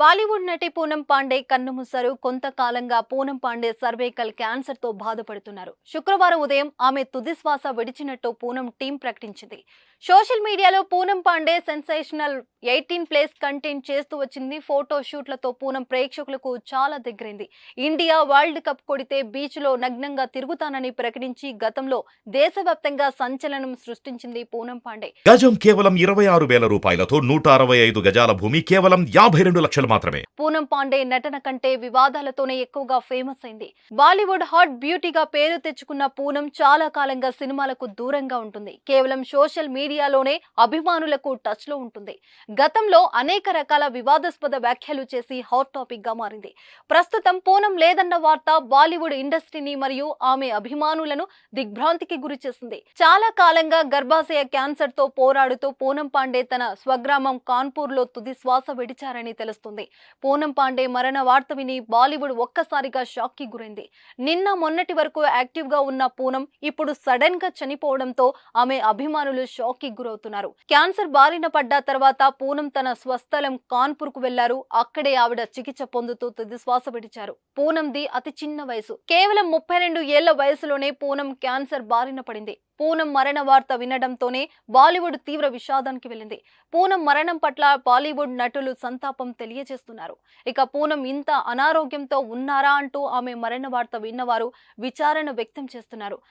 బాలీవుడ్ నటి పూనం పాండే కన్నుమూశారు కొంతకాలంగా పూనం పాండే సర్వైకల్ క్యాన్సర్తో బాధపడుతున్నారు. శుక్రవారం ఉదయం ఆమె తుదిశ్వాస విడిచినట్టు పూనం టీం ప్రకటించింది. సోషల్ మీడియాలో Poonam Pandey sensational eighteen place content చేస్తూ వచ్చింది. ఫోటో షూట్లతో పూనం ప్రేక్షకులకు చాలా దగ్గరైంది. ఇండియా వరల్డ్ కప్ కొడితే బీచ్లో నగ్నంగా తిరుగుతానని ప్రకటించి గతంలో దేశవ్యాప్తంగా సంచలనం సృష్టించింది పూనం పాండే. గజం కేవలం ఇరవై ఆరు వేల రూపాయలతో నూట అరవై ఐదు గజాల భూమి కేవలం యాభై రెండు లక్షలు మాత్రమే. పూనం పాండే నటన కంటే వివాదాలతోనే ఎక్కువగా ఫేమస్ అయింది. బాలీవుడ్ హాట్ బ్యూటీగా పేరు తెచ్చుకున్న పూనం చాలా కాలంగా సినిమాలకు దూరంగా ఉంటుంది. కేవలం సోషల్ మీడియాలోనే అభిమానులకు టచ్లో ఉంటుంది. గతంలో అనేక రకాల వివాదాస్పద వ్యాఖ్యలు చేసి హాట్ టాపిక్గా మారింది. ప్రస్తుతం పూనం లేదన్న వార్త బాలీవుడ్ ఇండస్ట్రీని మరియు ఆమె అభిమానులను దిగ్భ్రాంతికి గురి చేసింది. చాలా కాలంగా గర్భాశయ క్యాన్సర్తో పోరాడుతూ పూనం పాండే తన స్వగ్రామం కాన్పూర్లో తుది శ్వాస విడిచారని తెలుస్తుంది. పూనం పాండే మరణ వార్త విని బాలీవుడ్ ఒక్కసారిగా షాక్కి గురైంది. నిన్న మొన్నటి వరకు యాక్టివ్గా ఉన్న పూనం ఇప్పుడు సడన్గా చనిపోవడంతో ఆమె అభిమానులు షాక్కి గురవుతున్నారు. క్యాన్సర్ బారిన పడ్డ తర్వాత పూనం తన స్వస్థలం కాన్పూర్కు వెళ్ళారు. అక్కడే ఆవిడ చికిత్స పొందుతూ తుది శ్వాస విడిచారు. పూనంది అతి చిన్న వయసు. కేవలం ముప్పై రెండు ఏళ్ళ వయసులోనే పూనం క్యాన్సర్ బారిన పడింది. పూనం మరణ వార్త వినడంతోనే బాలీవుడ్ తీవ్ర విషాదానికి వెళ్ళింది. పూనం మరణం పట్ల బాలీవుడ్ నటులు సంతాపం తెలియజేస్తున్నారు. ఇక పూనం ఇంత అనారోగ్యంతో ఉన్నారా అంటూ ఆమె మరణ వార్త విన్నవారు విచారణ వ్యక్తం చేస్తున్నారు.